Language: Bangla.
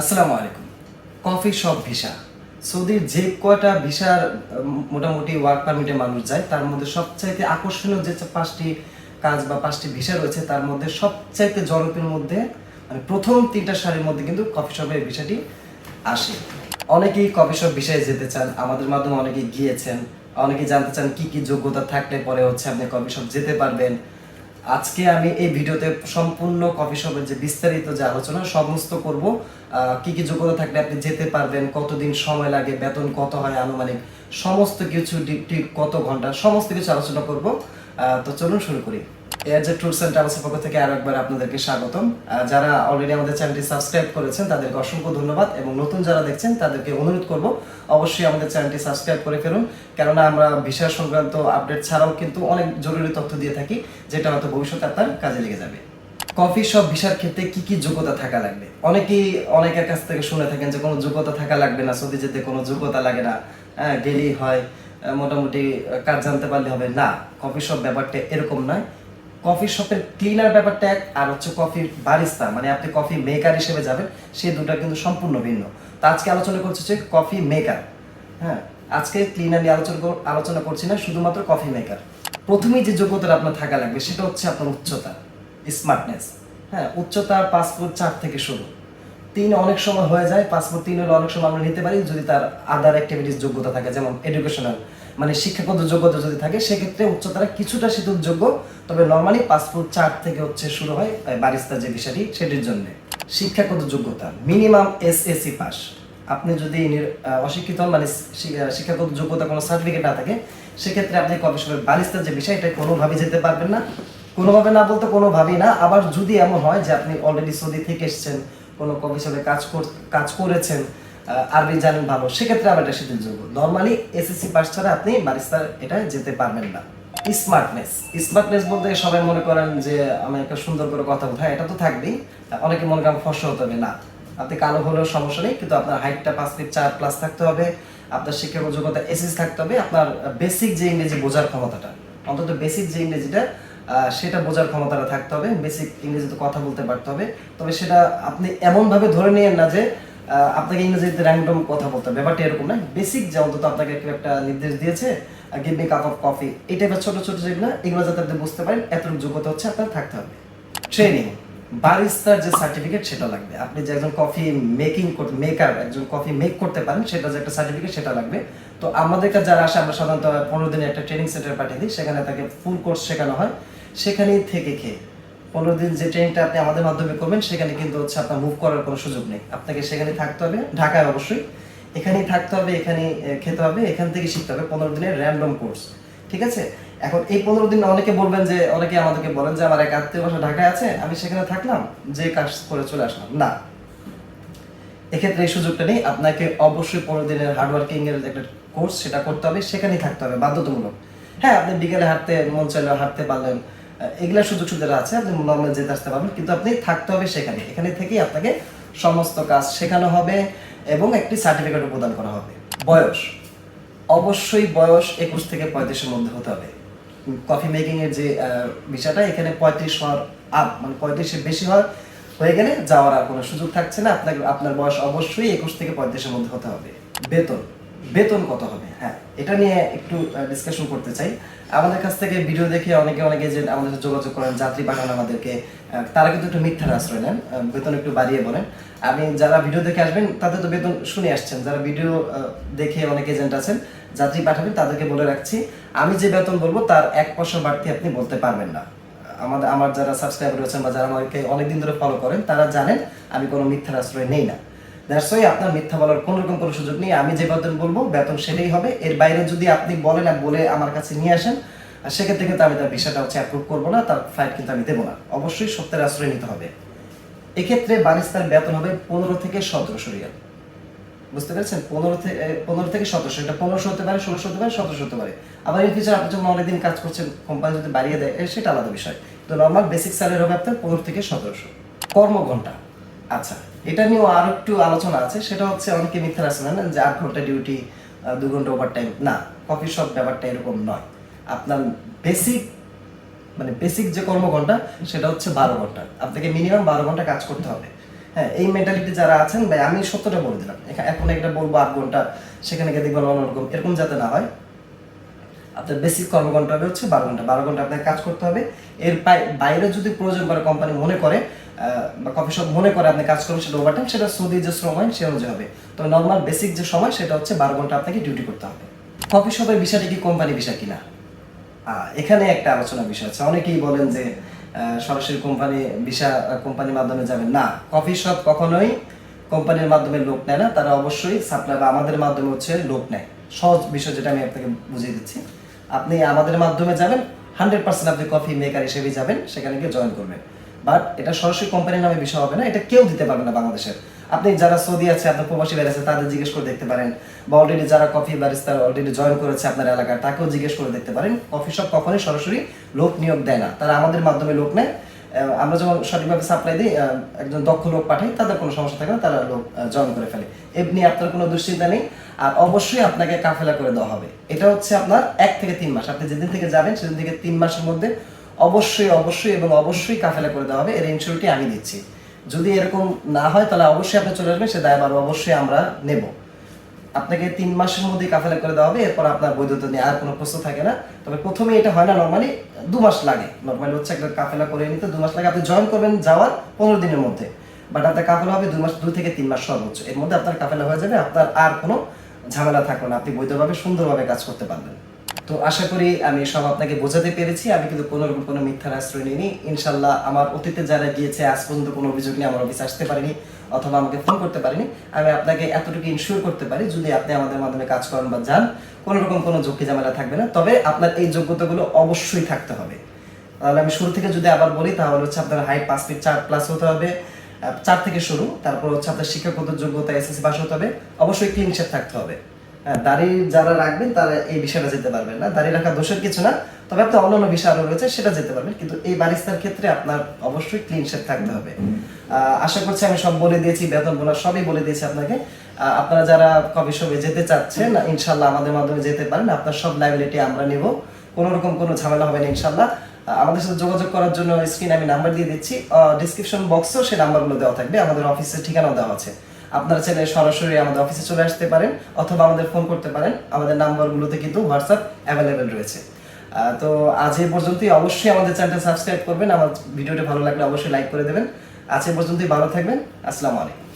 আসসালামু আলাইকুম। Coffee shop visa. সৌদির যে কয়টা ভিসার মোটামুটি ওয়ার্ক পারমিটে মানুষ যায়, তার মধ্যে সবচাইতে আকর্ষণীয় যে পাঁচটি কাজ বা পাঁচটি ভিসা রয়েছে, তার মধ্যে সবচাইতে জনপ্রিয়ের মধ্যে মানে প্রথম তিনটা সারির মধ্যে কিন্তু কফি শপের ভিসাটি আসে। অনেকেই কফি শপ ভিসায় যেতে চান, আমাদের মাধ্যমে অনেকেই গিয়েছেন অনেকে জানতে চান কি কি যোগ্যতা থাকলে পরে হচ্ছে আপনি কফি শপ যেতে পারবেন। আজকে আমি এই ভিডিওতে সম্পূর্ণ কফি শপের যে বিস্তারিত যে আলোচনা, সমস্ত করব। কি কি যোগ্যতা থাকলে আপনি যেতে পারবেন, কতদিন সময় লাগে, বেতন কত হয়, আনুমানিক সমস্ত কিছু ডিপটি কত ঘণ্টা, সমস্ত কিছু আলোচনা করব। তো চলুন শুরু করি। যে ট্যুরস অ্যান্ড ট্রাভেলসের পক্ষ থেকে আরও একবার আপনাদেরকে স্বাগতম। যারা অলরেডি আমাদের চ্যানেলটি সাবস্ক্রাইব করেছেন, তাদেরকে অসংখ্য ধন্যবাদ এবং নতুন যারা দেখছেন, তাদেরকে অনুরোধ করব অবশ্যই আমাদের চ্যানেলটি সাবস্ক্রাইব করে ফেলুন। কেননা আমরা ভিসা সংক্রান্ত আপডেট ছাড়াও কিন্তু অনেক জরুরি তথ্য দিয়ে থাকি, যেটা হয়তো ভবিষ্যতে আপনার কাজে লেগে যাবে। কফি শপ ভিসার ক্ষেত্রে কি কি যোগ্যতা থাকা লাগবে? অনেকেই অনেকের কাছ থেকে শুনে থাকেন যে কোনো যোগ্যতা থাকা লাগবে না সৌদি যেতে কোনো যোগ্যতা লাগে না। হ্যাঁ গেলেই হয় মোটামুটি কাজ জানতে পারলে হবে। না, কফি শপ ব্যাপারটা এরকম নয়। কফি শপের ক্লিনার ব্যাপারটা এক, আর হচ্ছে কফি বারিস্তা মানে আপনি কফি মেকার হিসেবে যাবেন সেই দুটো কিন্তু সম্পূর্ণ ভিন্ন। তো আজকে আলোচনা করছি হচ্ছে কফি মেকার হ্যাঁ? আজকে ক্লিনার নিয়ে আলোচনা আলোচনা করছি না, শুধুমাত্র কফি মেকার প্রথমেই যে যোগ্যতাটা আপনার থাকা লাগবে, সেটা হচ্ছে আপনার উচ্চতা স্মার্টনেস হ্যাঁ? উচ্চতা পাসপোর্ট চার থেকে শুরু। তিন অনেক সময় হয়ে যায় পাসপোর্ট তিন হলে অনেক সময় আমরা নিতে পারি, যদি তার আদার অ্যাক্টিভিটিস যোগ্যতা থাকে, যেমন এডুকেশনাল মানে শিক্ষাগত যোগ্যতা যদি থাকে, সেক্ষেত্রে উচ্চতারা কিছুটা শীতযোগ্য তবে নর্মালি পাসপোর্ট চার থেকে হচ্ছে শুরু হয় বারিস্তা যে বিষয়টি, সেটির জন্য। শিক্ষাগত যোগ্যতা মিনিমাম এসএসসি পাস আপনি যদি অশিক্ষিত মানে শিক্ষাগত যোগ্যতা কোনো সার্টিফিকেট না থাকে, সেক্ষেত্রে আপনি কফি শপের বারিস্তার যে বিষয়, এটা কোনোভাবেই যেতে পারবেন না। কোনোভাবে না বলতে কোনোভাবেই না, আবার যদি এমন হয় যে আপনি অলরেডি সৌদি থেকে এসেছেন, কোনো কফি শপে কাজ কাজ করেছেন আরবি জানেন ভালো, সেক্ষেত্রে আবার এটা শীতলযোগ্য নর্মালি এসএসসি পাস ছাড়া আপনি বারিস্তার এটা যেতে পারবেন না। স্মার্টনেস স্মার্টনেস বলতে সবাই মনে করেন যে, আমি একটা সুন্দর করে কথা বলতে এটা তো থাকবেই। অনেকে মনে করেন ফর্সা হতে হবে। না, আপনি কালো হলেও সমস্যা নেই, কিন্তু আপনার হাইটটা পাঁচ ফিট চার প্লাস থাকতে হবে। আপনার শিক্ষাগত যোগ্যতা এসএস থাকতে হবে। আপনার বেসিক যে ইংরেজি বোঝার ক্ষমতাটা, অন্তত বেসিক যে ইংরেজিটা সেটা বোঝার ক্ষমতাটা থাকতে হবে। বেসিক ইংরেজিতে কথা বলতে পারতে হবে। তবে সেটা আপনি এমনভাবে ধরে নিয়েন না যে আপনাকে ইংরেজিতে র্যান্ডম কথা বলতে হবে। ব্যাপারটা এরকম না। বেসিক যে অন্তত আপনাকে একটা নির্দেশ দিয়েছে give me cup of coffee এই টাইপের ছোট ছোট যেগুলো এগুলো যাতে আপনি বুঝতে পারেন, এতটুকু যোগ্যতা হচ্ছে আপনার থাকতে হবে। ট্রেনিং বারিস্তার যে সার্টিফিকেট সেটা লাগবে। আপনি যে একজন কফি মেকিং মেকার একজন কফি মেক করতে পারেন, সেটা যে একটা সার্টিফিকেট সেটা লাগবে। তো আমাদের কাছে যারা আসে, আমরা সাধারণত পনেরো দিনে একটা ট্রেনিং সেন্টার পাঠিয়ে দিই। সেখানে তাকে ফুল কোর্স শেখানো হয়। সেখানেই থেকে খেয়ে। পনেরো দিন যে ট্রেনিংটা আপনি আমাদের মাধ্যমে করবেন সেখানে কিন্তু হচ্ছে আপনার মুভ করার কোনো সুযোগ নেই। আপনাকে সেখানে থাকতে হবে ঢাকায় অবশ্যই। এখানেই থাকতে হবে এখানেই আহ, খেতে হবে এখান থেকে শিখতে হবে পনেরো দিনের র্যান্ডম কোর্স ঠিক আছে? এখন এই পনেরো দিন অনেকে বলবেন যে অনেকে আমাদেরকে বলেন যে আমার এক আত্মীয় বাসা ঢাকায় আছে আমি সেখানে থাকলাম যে কাজ করে চলে আসলাম। না। এক্ষেত্রে এই সুযোগটা নেই। আপনাকে অবশ্যই পনেরো দিনের হার্ডওয়ার্কিং এর একটা কোর্স সেটা করতে হবে সেখানেই থাকতে হবে বাধ্যতামূলক। হ্যাঁ আপনি বিকেলে হাঁটতে মন চাইলে হাঁটতে পারলেন এগুলা সুযোগ সুবিধা আছে, আপনি নর্মাল যেতে আসতে পারবেন, কিন্তু আপনি থাকতে হবে সেখানে। এখানে থেকেই আপনাকে সমস্ত কাজ শেখানো হবে এবং একটি সার্টিফিকেটও প্রদান করা হবে। বয়স। অবশ্যই বয়স একুশ থেকে পঁয়ত্রিশের মধ্যে হতে হবে। কফি মেকিং এর যে বিষয়টা, এখানে পঁয়ত্রিশ হওয়ার আপ মানে পঁয়ত্রিশের বেশি হওয়ার হয়ে গেলে যাওয়ার আর কোনো সুযোগ থাকছে না। আপনাকে, আপনার বয়স অবশ্যই একুশ থেকে পঁয়ত্রিশের মধ্যে হতে হবে। বেতন। বেতন কত হবে? হ্যাঁ এটা নিয়ে একটু ডিসকাশন করতে চাই। আমাদের কাছ থেকে ভিডিও দেখে অনেকে অনেকে যে আমাদের যোগাযোগ করেন, যাত্রী পাঠান আমাদেরকে। তারা কিন্তু একটু মিথ্যার আশ্রয় নেন বেতন একটু বাড়িয়ে বলেন। আমি যারা ভিডিও দেখে আসবেন, তাদের তো বেতন শুনে আসছেন। যারা ভিডিও দেখে অনেক এজেন্ট আছেন, যাত্রী পাঠাবেন, তাদেরকে বলে রাখছি, আমি যে বেতন বলব, তার এক পয়সা বাড়তি আপনি বলতে পারবেন না। আমাদের, আমার যারা সাবস্ক্রাইবার রয়েছেন বা যারা আমাকে অনেকদিন ধরে ফলো করেন, তারা জানেন, আমি কোনো মিথ্যার আশ্রয় নেই না। দ্যাটস ওয়াই আপনার মিথ্যা বলার কোনো রকম কোনো সুযোগ নেই। আমি যে বেতন বলব, বেতন সেটাই হবে। এর বাইরে যদি আপনি বলেন বলে আমার কাছে নিয়ে আসেন, আর সেক্ষেত্রে কিন্তু আমি তার বিষয়টা হচ্ছে অ্যাপ্রুভ করব না, তার ফ্লাইট কিন্তু আমি দেবো না। অবশ্যই সত্যের আশ্রয় নিতে হবে। এক্ষেত্রে বারিস্তার বেতন হবে পনেরো থেকে সতেরোশো রিয়াল। বুঝতে পেরেছেন? পনেরো থেকে পনেরো থেকে সতেরোশো। এটা পনেরোশো হতে পারে, ষোলোশো হতে পারে, সতেরোশো হতে পারে। আবার ইন ফিউচার আপনি যখন অনেকদিন কাজ করছেন কোম্পানি যদি বাড়িয়ে দেয় সেটা আলাদা বিষয়। তো নর্মাল বেসিক স্যালারি হবে আপনার পনেরো থেকে সতেরোশো। কর্মঘন্টা আচ্ছা এটা নিয়েও আর একটু আলোচনা আছে। সেটা হচ্ছে অনেকে মিথ্যা আছে না যে আট ঘণ্টা ডিউটি দু ঘণ্টা ওভার টাইম না কফি শপ ব্যাপারটা এরকম নয়। আপনার বেসিক মানে বেসিক যে কর্মঘন্টা সেটা হচ্ছে বারো ঘণ্টা। আপনাকে মিনিমাম বারো ঘণ্টা কাজ করতে হবে। হ্যাঁ এই মেন্টালিটি যারা আছেন, ভাই, আমি সত্যটা বলে দিলাম। এখন একটা বলব আট ঘণ্টা, সেখানে গিয়ে দেখবেন অন্যরকম এরকম যাতে না হয় আপনার বেসিক কর্মঘন্টা হবে হচ্ছে বারো ঘণ্টা। বারো ঘণ্টা আপনাকে কাজ করতে হবে। এর বাইরে যদি প্রয়োজন করে কোম্পানি মনে করে বা কফি শপ মনে করে আপনি কাজ করবেন সেটা ওভারটাইম সেটা সৌদি যে আইন সে অনুযায়ী হবে। তবে নর্মাল বেসিক যে সময়, সেটা হচ্ছে বারো ঘণ্টা আপনাকে ডিউটি করতে হবে। কফি শপের বিষয়টা কি কোম্পানি বিষয় কিনা এখানে একটা আলোচনা বিষয় আছে। অনেকেই বলেন যে সরাসরি কোম্পানি ভিসা কোম্পানির মাধ্যমে যাবেন। না কফি শপ কখনোই কোম্পানির মাধ্যমে লোক নেয় না। তারা অবশ্যই সাপ্লাই বা আমাদের মাধ্যমে হচ্ছে লোক নেয়। সহজ বিষয় যেটা আমি আপনাকে বুঝিয়ে দিচ্ছি। আপনি আমাদের মাধ্যমে যাবেন হান্ড্রেড পার্সেন্ট আপনি কফি মেকার হিসেবেই যাবেন, সেখানে গিয়ে জয়েন করবেন। বাট এটা সরাসরি কোম্পানির নামে বিষয় হবে না, এটা কেউ দিতে পারবে না বাংলাদেশের। আপনি যারা সৌদি আছে, আপনার প্রবাসী আছে, তাদের জিজ্ঞেস করে দেখতে পারেন। বা অলরেডি যারা কফি বারিস্তা অলরেডি জয়েন করেছে আপনার এলাকায়, তাকেও জিজ্ঞেস করে দেখতে পারেন। কফি শপ কখনোই সরাসরি লোক নিয়োগ দেয় না। তারা আমাদের মাধ্যমে লোক নেয়। আমরা যখন সঠিকভাবে সাপ্লাই দিই একজন দক্ষ লোক পাঠাই, তাদের কোনো সমস্যা থাকে না, তারা লোক জয়েন করে ফেলে। এমনি আপনার কোনো দুশ্চিন্তা নেই। আর অবশ্যই আপনাকে কাফেলা করে দেওয়া হবে। এটা হচ্ছে আপনার এক থেকে তিন মাস। আপনি যেদিন থেকে যাবেন, সেদিন থেকে তিন মাসের মধ্যে অবশ্যই অবশ্যই এবং অবশ্যই কাফেলা করে দেওয়া হবে। এর ইনস্যুরিটি আমি দিচ্ছি। যদি এরকম না হয়, তাহলে অবশ্যই আপনি চলে আসবেন, সে দায়ভার অবশ্যই আমরা নেব। আপনাকে তিন মাসের মধ্যে কাফেলা করে দেওয়া হবে। এরপর আপনার বৈধতা নিয়ে আর কোনো প্রশ্ন থাকে না। তবে প্রথমে এটা হয় না নর্মালি দু মাস লাগে। নর্মালি হচ্ছে একটা কাফেলা করে নিতে দু মাস লাগে। আপনি জয়েন করবেন যাওয়ার পনেরো দিনের মধ্যে। বাট আপনার কাফেলা হবে দু মাস, দু থেকে তিন মাস সর্বোচ্চ। এর মধ্যে আপনার কাফেলা হয়ে যাবে। আপনার আর কোনো ঝামেলা থাকবে না, আপনি বৈধভাবে, সুন্দরভাবে কাজ করতে পারবেন তো আশা করি আমি সব আপনাকে বোঝাতে পেরেছি। আমি কিন্তু কোনো রকম কোনো মিথ্যার আশ্রয় নিইনি। ইনশাল্লাহ আমার অতীতে যারা গিয়েছে, আজ পর্যন্ত কোনো অভিযোগ নিয়ে আমার অফিসে আসতে পারিনি অথবা আমাকে ফোন করতে পারিনি। আমি আপনাকে এতটুকু ইনশিওর করতে পারি, যদি আপনি আমাদের মাধ্যমে কাজ করেন বা যান, কোনো রকম কোনো ঝুঁকি ঝামেলা থাকবে না। তবে আপনার এই যোগ্যতাগুলো অবশ্যই থাকতে হবে। তাহলে আমি শুরু থেকে যদি আবার বলি, তাহলে হচ্ছে আপনার হাইট পাঁচ ফিট চার প্লাস হতে হবে। চার থেকে শুরু, তারপর হচ্ছে আপনার শিক্ষাগত যোগ্যতা, এসএসসি পাস হতে হবে। অবশ্যই ক্লিন শেপ থাকতে হবে। দাড়ি যারা রাখবেন, তারা এই বিষয়টা যেতে পারবেন না। দাড়ি রাখা দোষের কিছু না, তবে আপনি অন্যান্য বিষয় আরও রয়েছে, সেটা যেতে পারবেন। কিন্তু এই বারিস্তার ক্ষেত্রে আপনার অবশ্যই ক্লিন শেপ থাকতে হবে। আশা করছি আমি সব বলে দিয়েছি, বেতন বোনাস সবই বলে দিয়েছি আপনাকে। আপনারা যারা কবে সবে যেতে চাচ্ছেন, ইনশাল্লাহ আমাদের মাধ্যমে যেতে পারেন। আপনার সব লাইবিলিটি আমরা নেব। কোনো রকম কোনো ঝামেলা হবে না, ইনশাল্লাহ। আমাদের সাথে যোগাযোগ করার জন্য স্ক্রিনে আমি নাম্বার দিয়ে দিচ্ছি। ডিসক্রিপশন বক্সেও সেই নাম্বারগুলো দেওয়া থাকবে। আমাদের অফিসের ঠিকানাও দেওয়া আছে। আপনারা চাইলে সরাসরি আমাদের অফিসে চলে আসতে পারেন অথবা আমাদের ফোন করতে পারেন। আমাদের নাম্বারগুলোতে কিন্তু হোয়াটসঅ্যাপ অ্যাভেলেবেল রয়েছে। তো আজ এই পর্যন্তই। অবশ্যই আমাদের চ্যানেলটা সাবস্ক্রাইব করবেন। আমার ভিডিওটা ভালো লাগলে অবশ্যই লাইক করে দেবেন। আজ এ পর্যন্তই। ভালো থাকবেন। আসসালামু আলাইকুম।